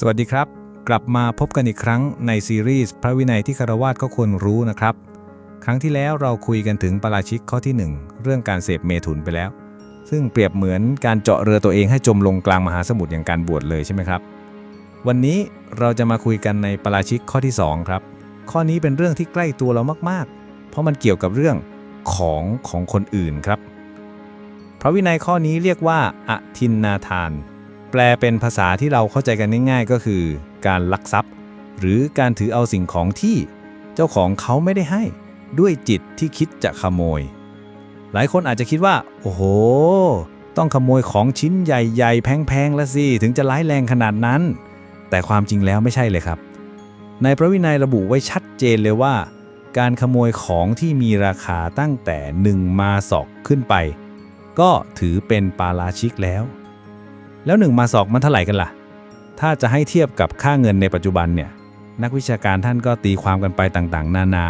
สวัสดีครับ กลับมาพบกันอีกครั้งในซีรีส์พระวินัยที่คารวาสก็ควรรู้นะครับ ครั้งที่แล้วเราคุยกันถึงปราชิกข้อที่ 1 เรื่องการเสพเมถุนไปแล้ว ซึ่งเปรียบเหมือนการเจาะเรือตัวเองให้จมลงกลางมหาสมุทรอย่างการบวชเลยใช่ไหมครับ วันนี้เราจะมาคุยกันในปราชิกข้อที่ 2 ครับ ข้อนี้เป็นเรื่องที่ใกล้ตัวเรามากๆ เพราะมันเกี่ยวกับเรื่องของของคนอื่นครับ พระวินัยข้อนี้เรียกว่าอทินนาทาน แปลเป็นภาษาที่เราเข้าใจกันง่ายๆ ก็คือ การลักทรัพย์ หรือการถือเอาสิ่งของที่เจ้าของเขาไม่ได้ให้ ด้วยจิตที่คิดจะขโมย หลายคนอาจจะคิดว่า โอ้โห ต้องขโมยของชิ้นใหญ่ ๆ แพงๆละสิถึงจะร้ายแรงขนาดนั้น แต่ความจริงแล้วไม่ใช่เลยครับ ในพระวินัยระบุไว้ชัดเจนเลยว่า การขโมยของที่มีราคาตั้งแต่หนึ่งมาศอกขึ้นไป ก็ถือเป็นปาราชิกแล้ว แล้วหนึ่งมาศอกมันเท่าไหร่กันล่ะ ถ้าจะให้เทียบกับค่าเงินในปัจจุบันเนี่ย นักวิชาการท่านก็ตีความกันไปต่างๆ นานา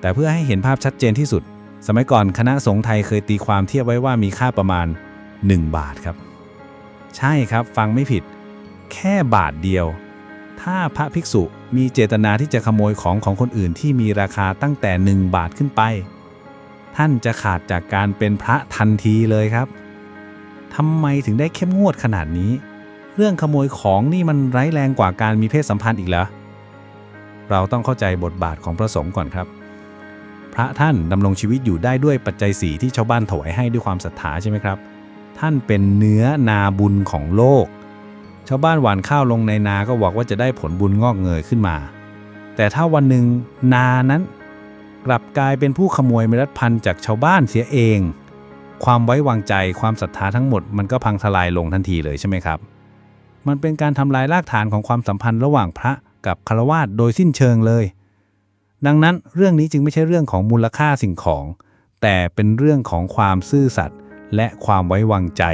แต่เพื่อให้เห็นภาพชัดเจนที่สุด สมัยก่อนคณะสงฆ์ไทยเคยตีความเทียบไว้ว่ามีค่าประมาณ 1 บาทครับ ใช่ครับฟังไม่ผิด แค่บาทเดียว ถ้าพระภิกษุมีเจตนาที่จะขโมยของของคนอื่นที่มีราคาตั้งแต่ 1 บาทขึ้นไป ท่านจะขาดจากการเป็นพระทันทีเลยครับ ทำไมถึงได้เข้มงวดขนาดนี้ เรื่องขโมยของนี่มันร้ายแรงกว่าการมีเพศสัมพันธ์อีกเหรอเราต้องเข้าใจบทบาทของพระสงฆ์ก่อนครับ พระท่านดำรงชีวิตอยู่ได้ด้วยปัจจัยสีที่ชาวบ้านถวายให้ด้วยความศรัทธาใช่ไหมครับ ท่านเป็นเนื้อนาบุญของโลก ชาวบ้านหว่านข้าวลงในนาก็หวังว่าจะได้ผลบุญงอกเงยขึ้นมา แต่ถ้าวันหนึ่งนานั้น กลับกลายเป็นผู้ขโมยเมล็ดพันธุ์จากชาวบ้านเสียเอง ความไว้วางใจความศรัทธาทั้งหมดมันก็พังทลายลงทันทีเลยใช่ไหมครับ มันเป็นการทำลายรากฐานของความสัมพันธ์ระหว่างพระกับคารวาสโดยสิ้นเชิงเลย ดังนั้นเรื่องนี้จึงไม่ใช่เรื่องของมูลค่าสิ่งของ แต่เป็นเรื่องของความซื่อสัตย์และความไว้วางใจ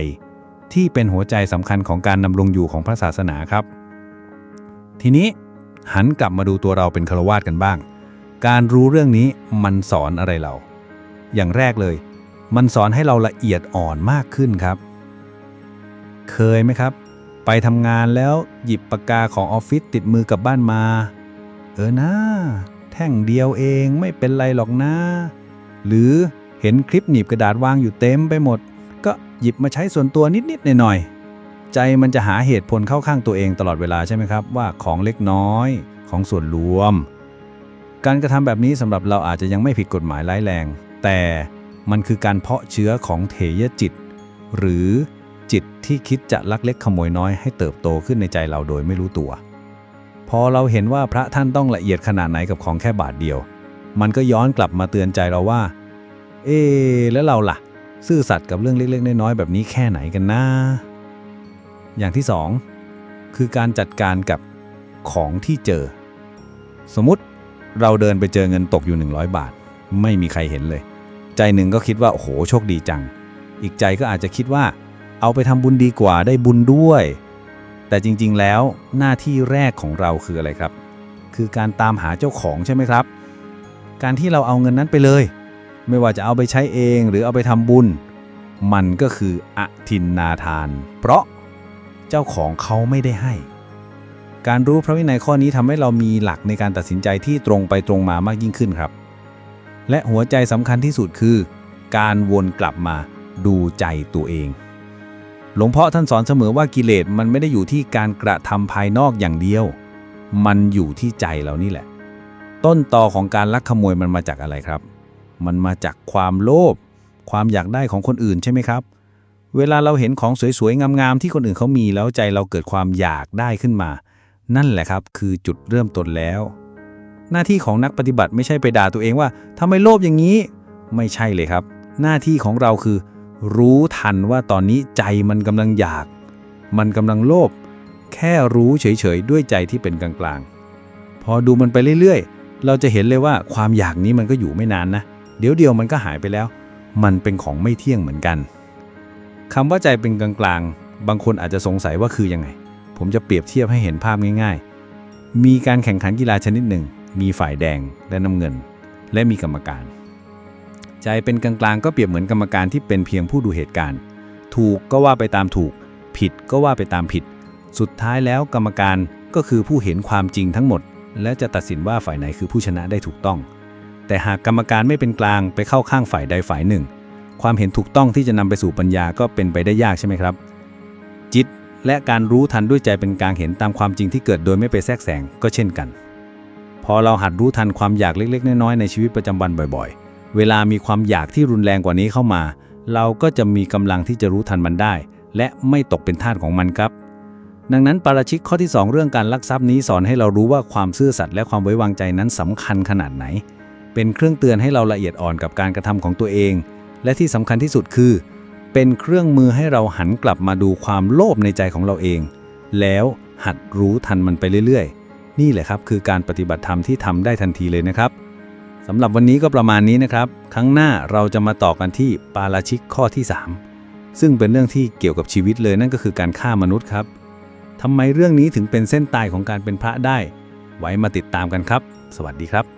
ที่เป็นหัวใจสำคัญของการดำรงอยู่ของพระศาสนาครับ ทีนี้หันกลับมาดูตัวเราเป็นคารวาสกันบ้าง การรู้เรื่องนี้มันสอนอะไรเรา อย่างแรกเลย มันสอนให้เราละเอียดอ่อนมากขึ้นครับ เคยไหมครับ ไปทำงานแล้วหยิบปากกาของออฟฟิศติดมือกลับบ้านมา เออนะแท่งเดียวเองไม่เป็นไรหรอกนะ หรือเห็นคลิปหนีบกระดาษวางอยู่เต็มไปหมด ก็หยิบมาใช้ส่วนตัวนิดๆหน่อยๆใจมันจะหาเหตุผลเข้าข้างตัวเองตลอดเวลาใช่ไหมครับ ว่าของเล็กน้อยของส่วนรวม การกระทำแบบนี้สำหรับเราอาจจะยังไม่ผิดกฎหมายร้ายแรง แต่ มันคือการเพาะเชื้อของเถยจิต หรือจิตที่คิดจะลักเล็กขโมยน้อยให้เติบโตขึ้นในใจเราโดยไม่รู้ตัว พอเราเห็นว่าพระท่านต้องละเอียดขนาดไหนกับของแค่บาทเดียว มันก็ย้อนกลับมาเตือนใจเราว่า เอ๊แล้วเราล่ะ ซื่อสัตย์กับเรื่องเล็กๆน้อยๆแบบนี้แค่ไหนกันนะอย่างที่สองคือการจัดการกับของที่เจอ สมมุติเราเดินไปเจอเงินตกอยู่ 100 บาท ไม่มีใครเห็นเลย ใจหนึ่งก็คิดว่า โอ้โห โชคดีจัง อีกใจก็อาจจะคิดว่า เอาไปทำบุญดีกว่าได้บุญด้วย แต่จริงๆแล้วหน้าที่แรกของเราคืออะไรครับ คือการตามหาเจ้าของใช่ไหมครับ การที่เราเอาเงินนั้นไปเลย ไม่ว่าจะเอาไปใช้เองหรือเอาไปทำบุญ มันก็คืออทินนาทาน เพราะเจ้าของเขาไม่ได้ให้ การรู้พระวินัยข้อนี้ทำให้เรามีหลักในการตัดสินใจที่ตรงไปตรงมามากยิ่งขึ้นครับ และหัวใจสำคัญที่สุดคือ การวนกลับมาดูใจตัวเอง หลวงพ่อท่านสอนเสมอว่ากิเลสมันไม่ได้อยู่ที่การกระทำภายนอกอย่างเดียว มันอยู่ที่ใจเรานี่แหละ ต้นตอของการลักขโมยมันมาจากอะไรครับ มันมาจากความโลภความอยากได้ของคนอื่นใช่ไหมครับ เวลาเราเห็นของสวยๆ งามๆ ที่คนอื่นเขามีแล้วใจเราเกิดความอยากได้ขึ้นมา นั่นแหละครับคือจุดเริ่มต้นแล้ว หน้าที่ของนักปฏิบัติไม่ใช่ไปด่าตัวเองว่าทำไมโลภอย่างนี้ ไม่ใช่เลยครับ หน้าที่ของเราคือ รู้ทันว่าตอนนี้ใจมันกำลังอยาก มันกำลังโลภแค่รู้เฉยๆด้วยใจที่เป็นกลางๆ พอดูมันไปเรื่อยๆ เราจะเห็นเลยว่าความอยากนี้มันก็อยู่ไม่นานนะ เดี๋ยวเดียวมันก็หายไปแล้ว มันเป็นของไม่เที่ยงเหมือนกันคำว่าใจเป็นกลางๆ บางคนอาจจะสงสัยว่าคือยังไง ผมจะเปรียบเทียบให้เห็นภาพง่าย ๆ มีการแข่งขันกีฬาชนิดหนึ่ง มีฝ่ายแดงและน้ำเงิน และมีกรรมการ ใจเป็นกลางๆก็เปรียบเหมือนกรรมการที่เป็นเพียงผู้ดูเหตุการณ์ ถูกก็ว่าไปตามถูก ผิดก็ว่าไปตามผิด สุดท้ายแล้วกรรมการก็คือผู้เห็นความจริงทั้งหมด และจะตัดสินว่าฝ่ายไหนคือผู้ชนะได้ถูกต้อง แต่หากกรรมการไม่เป็นกลางไปเข้าข้างฝ่ายใดฝ่ายหนึ่ง ความเห็นถูกต้องที่จะนำไปสู่ปัญญาก็เป็นไปได้ยากใช่ไหมครับ จิตและการรู้ทันด้วยใจเป็นกลางเห็นตามความจริงที่เกิดโดยไม่ไปแทรกแซงก็เช่นกัน พอเราหัดรู้ทันความอยากเล็ก ๆ น้อยๆในชีวิตประจำวันบ่อย ๆ เวลามีความอยากที่รุนแรงกว่านี้เข้ามา เราก็จะมีกำลังที่จะรู้ทันมันได้ และไม่ตกเป็นทาสของมันครับ ดังนั้นปาราชิกข้อที่ 2 เรื่องการลักทรัพย์นี้สอนให้เรารู้ว่าความซื่อสัตย์และความไว้วางใจนั้นสำคัญขนาดไหน เป็นเครื่องเตือนให้เราละเอียดอ่อนกับการกระทำของตัวเอง และที่สำคัญที่สุดคือ เป็นเครื่องมือให้เราหันกลับมาดูความโลภในใจของเราเอง แล้วหัดรู้ทันมันไปเรื่อยๆ นี่แหละครับคือการปฏิบัติธรรมที่ทำได้ทันทีเลยนะครับสำหรับวันนี้ก็ประมาณนี้นะครับ ครั้งหน้าเราจะมาต่อกันที่ปาราชิกข้อที่ 3 ซึ่งเป็นเรื่องที่เกี่ยวกับชีวิตเลยนั่นก็คือการฆ่ามนุษย์ครับทำไมเรื่องนี้ถึงเป็นเส้นตายของการเป็นพระได้ ไว้มาติดตามกันครับ สวัสดีครับ